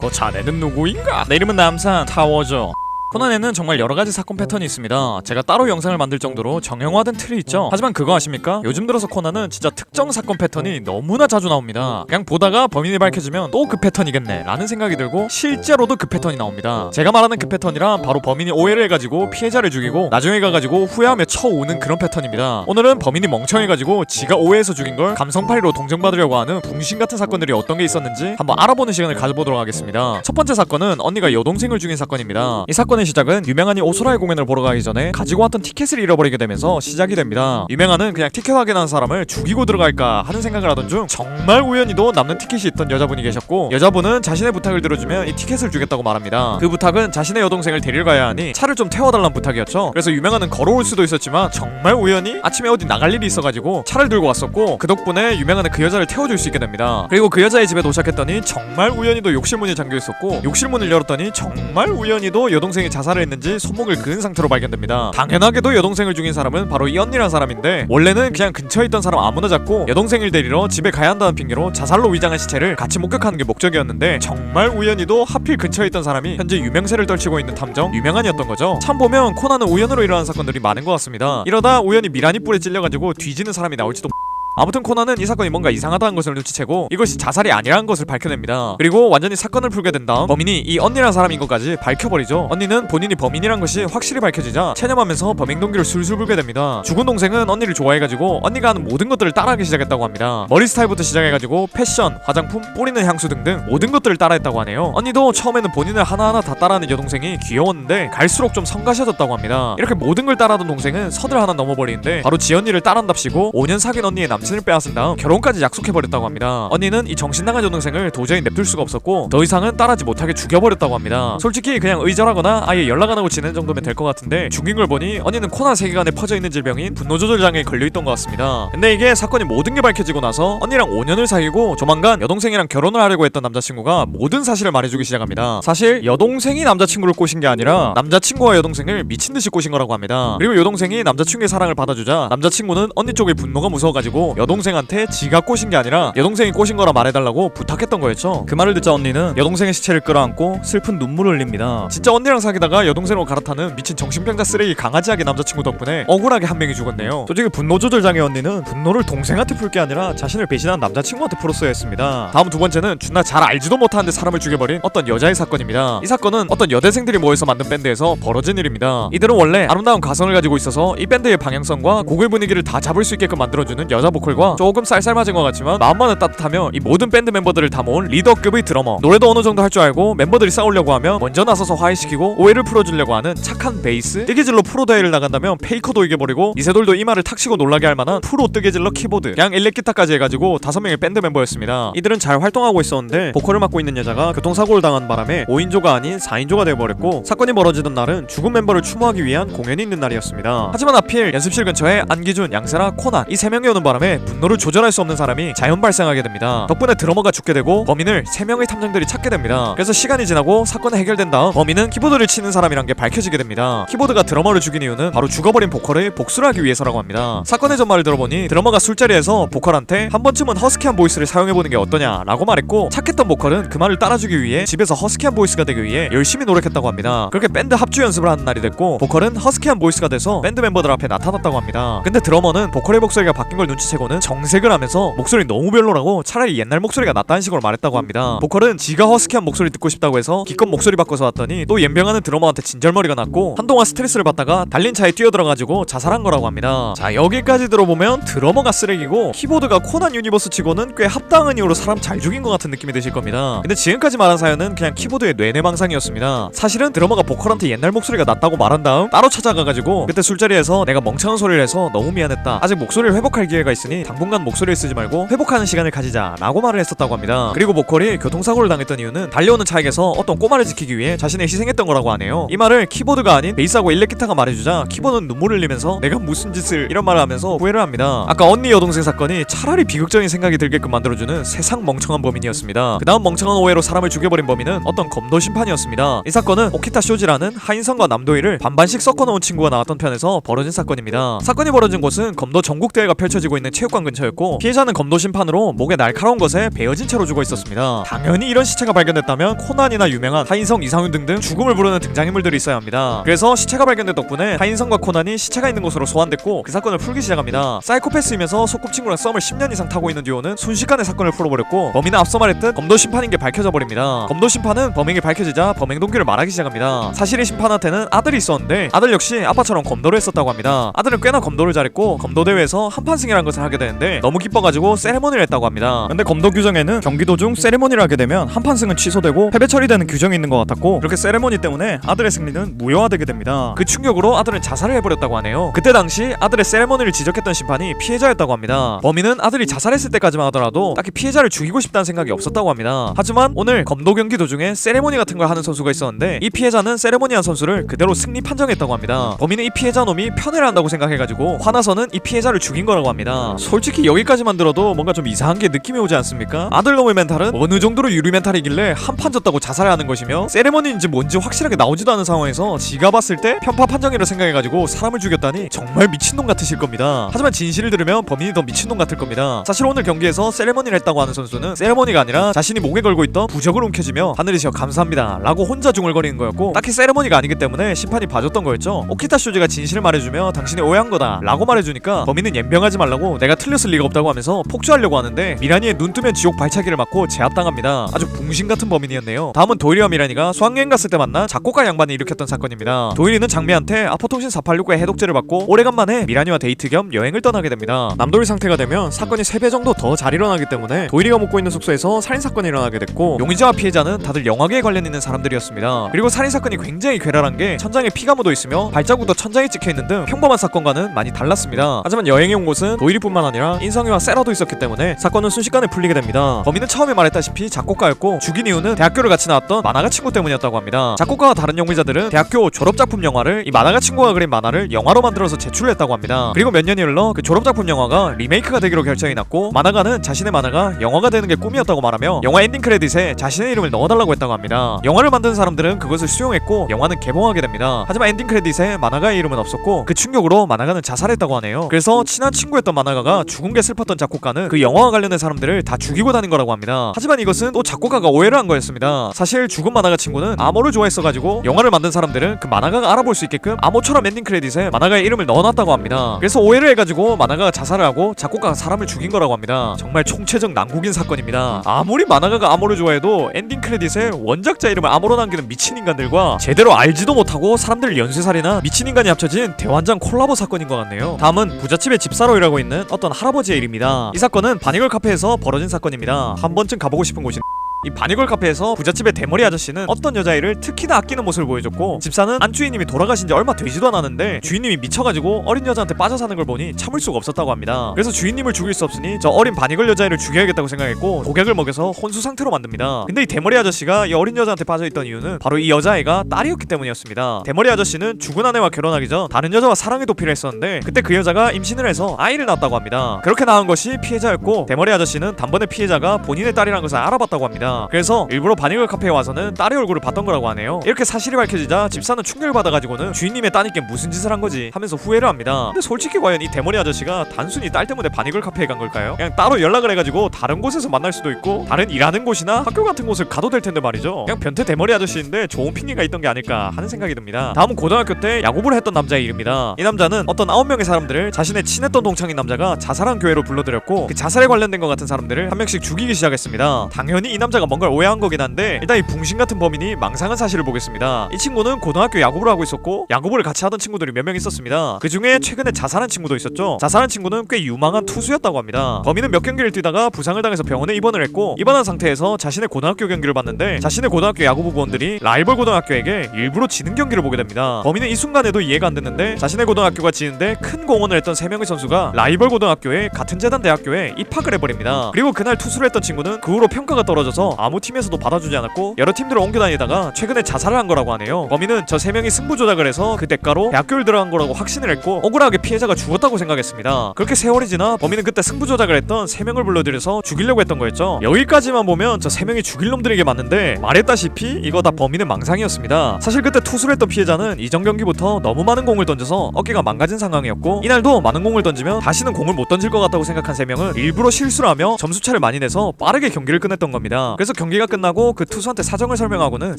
그 자네는 누구인가? 내 이름은 남산 타워죠. 코난에는 정말 여러 가지 사건 패턴이 있습니다. 제가 따로 영상을 만들 정도로 정형화된 틀이 있죠. 하지만 그거 아십니까? 요즘 들어서 코난은 진짜 특정 사건 패턴이 너무나 자주 나옵니다. 그냥 보다가 범인이 밝혀지면 또 그 패턴이겠네 라는 생각이 들고 실제로도 그 패턴이 나옵니다. 제가 말하는 그 패턴이란 바로 범인이 오해를 해가지고 피해자를 죽이고 나중에 가가지고 후회하며 쳐오는 그런 패턴입니다. 오늘은 범인이 멍청해가지고 지가 오해해서 죽인 걸 감성팔이로 동정받으려고 하는 붕신 같은 사건들이 어떤 게 있었는지 한번 알아보는 시간을 가져보도록 하겠습니다. 첫 번째 사건은 언니가 여동생을 죽인 사건입니다. 이 사건 의 시작은 유명한이 오소라의 공연을 보러 가기 전에 가지고 왔던 티켓을 잃어버리게 되면서 시작이 됩니다. 유명한은 그냥 티켓 확인한 사람을 죽이고 들어갈까 하는 생각을 하던 중 정말 우연히도 남는 티켓이 있던 여자분이 계셨고 여자분은 자신의 부탁을 들어주면 이 티켓을 주겠다고 말합니다. 그 부탁은 자신의 여동생을 데리러 가야 하니 차를 좀 태워달라는 부탁이었죠. 그래서 유명한은 걸어올 수도 있었지만 정말 우연히 아침에 어디 나갈 일이 있어가지고 차를 들고 왔었고 그 덕분에 유명한은 그 여자를 태워줄 수 있게 됩니다. 그리고 그 여자의 집에 도착했더니 정말 우연히도 욕실문이 잠겨 있었고 욕실문을 열었더니 정말 우연히도 여동생이 자살을 했는지 손목을 그은 상태로 발견됩니다. 당연하게도 여동생을 죽인 사람은 바로 이 언니란 사람인데 원래는 그냥 근처에 있던 사람 아무나 잡고 여동생을 데리러 집에 가야 한다는 핑계로 자살로 위장한 시체를 같이 목격하는 게 목적이었는데 정말 우연히도 하필 근처에 있던 사람이 현재 유명세를 떨치고 있는 탐정 유명한이었던 거죠. 참 보면 코난은 우연으로 일어난 사건들이 많은 것 같습니다. 이러다 우연히 미라니 뿔에 찔려가지고 뒤지는 사람이 나올지도 아무튼 코난은 이 사건이 뭔가 이상하다는 것을 눈치채고 이것이 자살이 아니라는 것을 밝혀냅니다. 그리고 완전히 사건을 풀게 된 다음 범인이 이 언니란 사람인 것까지 밝혀버리죠. 언니는 본인이 범인이란 것이 확실히 밝혀지자 체념하면서 범행 동기를 술술 불게 됩니다. 죽은 동생은 언니를 좋아해가지고 언니가 하는 모든 것들을 따라하기 시작했다고 합니다. 머리 스타일부터 시작해가지고 패션, 화장품, 뿌리는 향수 등등 모든 것들을 따라했다고 하네요. 언니도 처음에는 본인을 하나하나 다 따라하는 여동생이 귀여웠는데 갈수록 좀 성가셔졌다고 합니다. 이렇게 모든 걸 따라하던 동생은 서들 하나 넘어버리는데 바로 지 언니를 따란답시고 5년 사귄 언니의 남 친을 빼앗은 다음 결혼까지 약속해버렸다고 합니다. 언니는 이 정신나간 여동생을 도저히 냅둘 수가 없었고 더 이상은 따라하지 못하게 죽여버렸다고 합니다. 솔직히 그냥 의절하거나 아예 연락 안 하고 지내는 정도면 될 것 같은데 죽인 걸 보니 언니는 코난 세계관에 퍼져 있는 질병인 분노 조절 장애에 걸려 있던 것 같습니다. 근데 이게 사건이 모든 게 밝혀지고 나서 언니랑 5년을 사귀고 조만간 여동생이랑 결혼을 하려고 했던 남자친구가 모든 사실을 말해주기 시작합니다. 사실 여동생이 남자친구를 꼬신 게 아니라 남자친구와 여동생을 미친 듯이 꼬신 거라고 합니다. 그리고 여동생이 남자친구의 사랑을 받아주자 남자친구는 언니 쪽의 분노가 무서워가지고 여동생한테 지가 꼬신 게 아니라 여동생이 꼬신 거라 말해달라고 부탁했던 거였죠. 그 말을 듣자 언니는 여동생의 시체를 끌어안고 슬픈 눈물을 흘립니다. 진짜 언니랑 사귀다가 여동생으로 갈아타는 미친 정신병자 쓰레기 강아지하게 남자친구 덕분에 억울하게 한 명이 죽었네요. 솔직히 분노 조절 장애 언니는 분노를 동생한테 풀 게 아니라 자신을 배신한 남자친구한테 풀었어야 했습니다. 다음 두 번째는 준나 잘 알지도 못하는데 사람을 죽여버린 어떤 여자의 사건입니다. 이 사건은 어떤 여대생들이 모여서 만든 밴드에서 벌어진 일입니다. 이들은 원래 아름다운 가성을 가지고 있어서 이 밴드의 방향성과 곡의 분위기를 다 잡을 수 있게끔 만들어주는 여자 보컬과 조금 쌀쌀맞은 것 같지만 마음만은 따뜻하며 이 모든 밴드 멤버들을 다 모은 리더급의 드러머. 노래도 어느 정도 할 줄 알고 멤버들이 싸우려고 하면 먼저 나서서 화해시키고 오해를 풀어주려고 하는 착한 베이스. 뜨개질로 프로 대회를 나간다면 페이커도 이겨버리고 이세돌도 이마를 탁 치고 놀라게 할 만한 프로 뜨개질러 키보드. 그냥 일렉기타까지 해가지고 다섯 명의 밴드 멤버였습니다. 이들은 잘 활동하고 있었는데 보컬을 맡고 있는 여자가 교통사고를 당한 바람에 5인조가 아닌 4인조가 되어버렸고 사건이 벌어지던 날은 죽은 멤버를 추모하기 위한 공연이 있는 날이었습니다. 하지만 하필 연습실 근처에 안기준, 양세라, 코난 이 세 명이 오는 바람에 분노를 조절할 수 없는 사람이 자연 발생하게 됩니다. 덕분에 드러머가 죽게 되고 범인을 세 명의 탐정들이 찾게 됩니다. 그래서 시간이 지나고 사건이 해결된 다음 범인은 키보드를 치는 사람이란 게 밝혀지게 됩니다. 키보드가 드러머를 죽인 이유는 바로 죽어버린 보컬을 복수를 하기 위해서라고 합니다. 사건의 전말을 들어보니 드러머가 술자리에서 보컬한테 한 번쯤은 허스키한 보이스를 사용해보는 게 어떠냐라고 말했고 착했던 보컬은 그 말을 따라주기 위해 집에서 허스키한 보이스가 되기 위해 열심히 노력했다고 합니다. 그렇게 밴드 합주 연습을 하는 날이 됐고 보컬은 허스키한 보이스가 돼서 밴드 멤버들 앞에 나타났다고 합니다. 근데 드러머는 보컬의 목소리가 바뀐 걸 눈치채고 는 정색을 하면서 목소리 너무 별로라고 차라리 옛날 목소리가 낫다는 식으로 말했다고 합니다. 보컬은 지가 허스키한 목소리 듣고 싶다고 해서 기껏 목소리 바꿔서 왔더니 또 연병하는 드러머한테 진절머리가 났고 한동안 스트레스를 받다가 달린 차에 뛰어들어가지고 자살한 거라고 합니다. 자 여기까지 들어보면 드러머가 쓰레기고 키보드가 코난 유니버스 치고는 꽤 합당한 이유로 사람 잘 죽인 것 같은 느낌이 드실 겁니다. 근데 지금까지 말한 사연은 그냥 키보드의 뇌내망상이었습니다. 사실은 드러머가 보컬한테 옛날 목소리가 낫다고 말한 다음 따로 찾아가가지고 그때 술자리에서 내가 멍청한 소리를 해서 너무 미안했다. 아직 목소리를 회복할 기회가 있으니 당분간 목소리를 쓰지 말고 회복하는 시간을 가지자 라고 말을 했었다고 합니다. 그리고 보컬이 교통사고를 당했던 이유는 달려오는 차에서 어떤 꼬마를 지키기 위해 자신을 희생했던 거라고 하네요. 이 말을 키보드가 아닌 베이스하고 일렉기타가 말해주자 키보드는 눈물을 흘리면서 내가 무슨 짓을 이런 말을 하면서 후회를 합니다. 아까 언니 여동생 사건이 차라리 비극적인 생각이 들게끔 만들어주는 세상 멍청한 범인이었습니다. 그 다음 멍청한 오해로 사람을 죽여버린 범인은 어떤 검도 심판이었습니다. 이 사건은 오키타 쇼지라는 하인성과 남도희를 반반씩 섞어놓은 친구가 나왔던 편에서 벌어진 사건입니다. 사건이 벌어진 곳은 검도 전국대회가 펼쳐지고 있는 체육관 근처였고 피해자는 검도 심판으로 목에 날카로운 것에 베어진 채로 죽어 있었습니다. 당연히 이런 시체가 발견됐다면 코난이나 유명한 하인성, 이상윤 등등 죽음을 부르는 등장인물들이 있어야 합니다. 그래서 시체가 발견된 덕분에 하인성과 코난이 시체가 있는 곳으로 소환됐고 그 사건을 풀기 시작합니다. 사이코패스이면서 소꿉친구랑 썸을 10년 이상 타고 있는 듀오는 순식간에 사건을 풀어버렸고 범인은 앞서 말했듯 검도 심판인 게 밝혀져 버립니다. 검도 심판은 범행이 밝혀지자 범행 동기를 말하기 시작합니다. 사실 이 심판한테는 아들이 있었는데 아들 역시 아빠처럼 검도를 했었다고 합니다. 아들은 꽤나 검도를 잘했고 검도 대회에서 한판 승이라는 것을 하게 되는데 너무 기뻐가지고 세레모니를 했다고 합니다. 근데 검도 규정에는 경기 도중 세레모니를 하게 되면 한 판 승은 취소되고 패배 처리되는 규정이 있는 것 같았고 그렇게 세레모니 때문에 아들의 승리는 무효화되게 됩니다. 그 충격으로 아들은 자살을 해버렸다고 하네요. 그때 당시 아들의 세레모니를 지적했던 심판이 피해자였다고 합니다. 범인은 아들이 자살했을 때까지만 하더라도 딱히 피해자를 죽이고 싶다는 생각이 없었다고 합니다. 하지만 오늘 검도 경기 도중에 세레모니 같은 걸 하는 선수가 있었는데 이 피해자는 세레모니한 선수를 그대로 승리 판정했다고 합니다. 범인은 이 피해자 놈이 편애를 한다고 생각해가지고 화나서는 이 피해자를 죽인 거라고 합니다. 솔직히 여기까지만 들어도 뭔가 좀 이상한 게 느낌이 오지 않습니까? 아들 놈의 멘탈은 어느 정도로 유리 멘탈이길래 한 판 졌다고 자살을 하는 것이며 세레모니인지 뭔지 확실하게 나오지도 않은 상황에서 지가 봤을 때 편파 판정이라 생각해가지고 사람을 죽였다니 정말 미친놈 같으실 겁니다. 하지만 진실을 들으면 범인이 더 미친놈 같을 겁니다. 사실 오늘 경기에서 세레모니를 했다고 하는 선수는 세레모니가 아니라 자신이 목에 걸고 있던 부적을 움켜쥐며 하늘이시여 감사합니다 라고 혼자 중얼거리는 거였고 딱히 세레모니가 아니기 때문에 심판이 봐줬던 거였죠. 오키타 쇼즈가 진실을 말해주며 당신이 오해한 거다 라고 말해주니까 범인은 연병하지 말라고 내가 틀렸을 리가 없다고 하면서 폭주하려고 하는데 미라니의 눈 뜨면 지옥 발차기를 맞고 제압당합니다. 아주 붕신 같은 범인이었네요. 다음은 도일이와 미라니가 수학여행 갔을 때 만난 작곡가 양반이 일으켰던 사건입니다. 도일이는 장미한테 아포통신 486의 해독제를 받고 오래간만에 미라니와 데이트 겸 여행을 떠나게 됩니다. 남도일 상태가 되면 사건이 3배 정도 더 잘 일어나기 때문에 도일이가 묵고 있는 숙소에서 살인 사건이 일어나게 됐고 용의자와 피해자는 다들 영화계에 관련 있는 사람들이었습니다. 그리고 살인 사건이 굉장히 괴랄한 게 천장에 피가 묻어 있으며 발자국도 천장에 찍혀 있는 등 평범한 사건과는 많이 달랐습니다. 하지만 여행해 온 곳은 도일이뿐 만 아니라 인성이와 세라도 있었기 때문에 사건은 순식간에 풀리게 됩니다. 범인은 처음에 말했다시피 작곡가였고 죽인 이유는 대학교를 같이 나왔던 만화가 친구 때문이었다고 합니다. 작곡가와 다른 용의자들은 대학교 졸업 작품 영화를 이 만화가 친구가 그린 만화를 영화로 만들어서 제출했다고 합니다. 그리고 몇 년이 흘러 그 졸업 작품 영화가 리메이크가 되기로 결정이 났고 만화가는 자신의 만화가 영화가 되는 게 꿈이었다고 말하며 영화 엔딩 크레딧에 자신의 이름을 넣어달라고 했다고 합니다. 영화를 만든 사람들은 그것을 수용했고 영화는 개봉하게 됩니다. 하지만 엔딩 크레딧에 만화가의 이름은 없었고 그 충격으로 만화가는 자살했다고 하네요. 그래서 친한 친구였던 만화가 가 죽은 게 슬펐던 작곡가는 그 영화와 관련된 사람들을 다 죽이고 다닌 거라고 합니다. 하지만 이것은 또 작곡가가 오해를 한 거였습니다. 사실 죽은 만화가 친구는 암호를 좋아했어가지고 영화를 만든 사람들은 그 만화가가 알아볼 수 있게끔 암호처럼 엔딩 크레딧에 만화가의 이름을 넣어놨다고 합니다. 그래서 오해를 해가지고 만화가가 자살을 하고 작곡가가 사람을 죽인 거라고 합니다. 정말 총체적 난국인 사건입니다. 아무리 만화가가 암호를 좋아해도 엔딩 크레딧에 원작자 이름을 암호로 남기는 미친 인간들과 제대로 알지도 못하고 사람들 연쇄살이나 미친 인간이 합쳐진 대환장 콜라보 사건인 것 같네요. 다음은 부잣집의 집사로 일하고 있는 어떤 할아버지의 일입니다. 이 사건은 바니걸 카페에서 벌어진 사건입니다. 한 번쯤 가보고 싶은 곳이 이 바니걸 카페에서 부잣집의 대머리 아저씨는 어떤 여자애를 특히나 아끼는 모습을 보여줬고 집사는 안주인님이 돌아가신 지 얼마 되지도 않았는데 주인님이 미쳐가지고 어린 여자한테 빠져 사는 걸 보니 참을 수가 없었다고 합니다. 그래서 주인님을 죽일 수 없으니 저 어린 바니걸 여자애를 죽여야겠다고 생각했고 독약을 먹여서 혼수 상태로 만듭니다. 근데 이 대머리 아저씨가 이 어린 여자한테 빠져있던 이유는 바로 이 여자애가 딸이었기 때문이었습니다. 대머리 아저씨는 죽은 아내와 결혼하기 전 다른 여자와 사랑의 도피를 했었는데 그때 그 여자가 임신을 해서 아이를 낳았다고 합니다. 그렇게 낳은 것이 피해자였고 대머리 아저씨는 단번에 피해자가 본인의 딸이라는 것을 알아봤다고 합니다. 그래서 일부러 바니걸 카페에 와서는 딸의 얼굴을 봤던 거라고 하네요. 이렇게 사실이 밝혀지자 집사는 충격을 받아가지고는 주인님의 따님께 무슨 짓을 한 거지 하면서 후회를 합니다. 근데 솔직히 과연 이 대머리 아저씨가 단순히 딸 때문에 바니걸 카페에 간 걸까요? 그냥 따로 연락을 해가지고 다른 곳에서 만날 수도 있고 다른 일하는 곳이나 학교 같은 곳을 가도 될 텐데 말이죠. 그냥 변태 대머리 아저씨인데 좋은 핑계가 있던 게 아닐까 하는 생각이 듭니다. 다음은 고등학교 때 야구부를 했던 남자의 이름입니다. 이 남자는 어떤 아홉 명의 사람들을 자신의 친했던 동창인 남자가 자살한 교회로 불러들였고 그 자살에 관련된 것 같은 사람들을 한 명씩 죽이기 시작했습니다. 당연히 이 남자가 뭔가를 오해한 거긴 한데 일단 이 붕신 같은 범인이 망상한 사실을 보겠습니다. 이 친구는 고등학교 야구부를 하고 있었고 야구부를 같이 하던 친구들이 몇 명 있었습니다. 그 중에 최근에 자살한 친구도 있었죠. 자살한 친구는 꽤 유망한 투수였다고 합니다. 범인은 몇 경기를 뛰다가 부상을 당해서 병원에 입원을 했고 입원한 상태에서 자신의 고등학교 경기를 봤는데 자신의 고등학교 야구부 부원들이 라이벌 고등학교에게 일부러 지는 경기를 보게 됩니다. 범인은 이 순간에도 이해가 안 됐는데 자신의 고등학교가 지는데 큰 공헌을 했던 세 명의 선수가 라이벌 고등학교에 같은 재단 대학교에 입학을 해버립니다. 그리고 그날 투수를 했던 친구는 그 후로 평가가 떨어져서 아무 팀에서도 받아주지 않았고 여러 팀들을 옮겨 다니다가 최근에 자살을 한 거라고 하네요. 범인은 저 세 명이 승부 조작을 해서 그 대가로 대학교를 들어간 거라고 확신을 했고 억울하게 피해자가 죽었다고 생각했습니다. 그렇게 세월이 지나 범인은 그때 승부 조작을 했던 세 명을 불러들여서 죽이려고 했던 거였죠. 여기까지만 보면 저 세 명이 죽일 놈들에게 맞는데 말했다시피 이거 다 범인의 망상이었습니다. 사실 그때 투수를 했던 피해자는 이전 경기부터 너무 많은 공을 던져서 어깨가 망가진 상황이었고 이날도 많은 공을 던지면 다시는 공을 못 던질 것 같다고 생각한 세 명은 일부러 실수를 하며 점수 차를 많이 내서 빠르게 경기를 끝냈던 겁니다. 그래서 경기가 끝나고 그 투수한테 사정을 설명하고는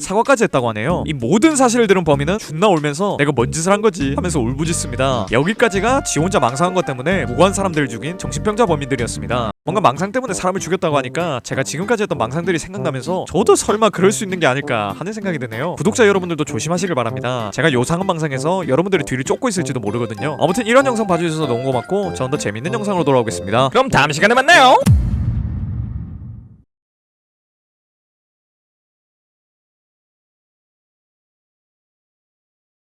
사과까지 했다고 하네요. 이 모든 사실을 들은 범인은 존나 울면서 내가 뭔 짓을 한 거지 하면서 울부짖습니다. 여기까지가 지 혼자 망상한 것 때문에 무고한 사람들을 죽인 정신병자 범인들이었습니다. 뭔가 망상 때문에 사람을 죽였다고 하니까 제가 지금까지 했던 망상들이 생각나면서 저도 설마 그럴 수 있는 게 아닐까 하는 생각이 드네요. 구독자 여러분들도 조심하시길 바랍니다. 제가 요상한 망상에서 여러분들이 뒤를 쫓고 있을지도 모르거든요. 아무튼 이런 영상 봐주셔서 너무 고맙고 저는 더 재밌는 영상으로 돌아오겠습니다. 그럼 다음 시간에 만나요.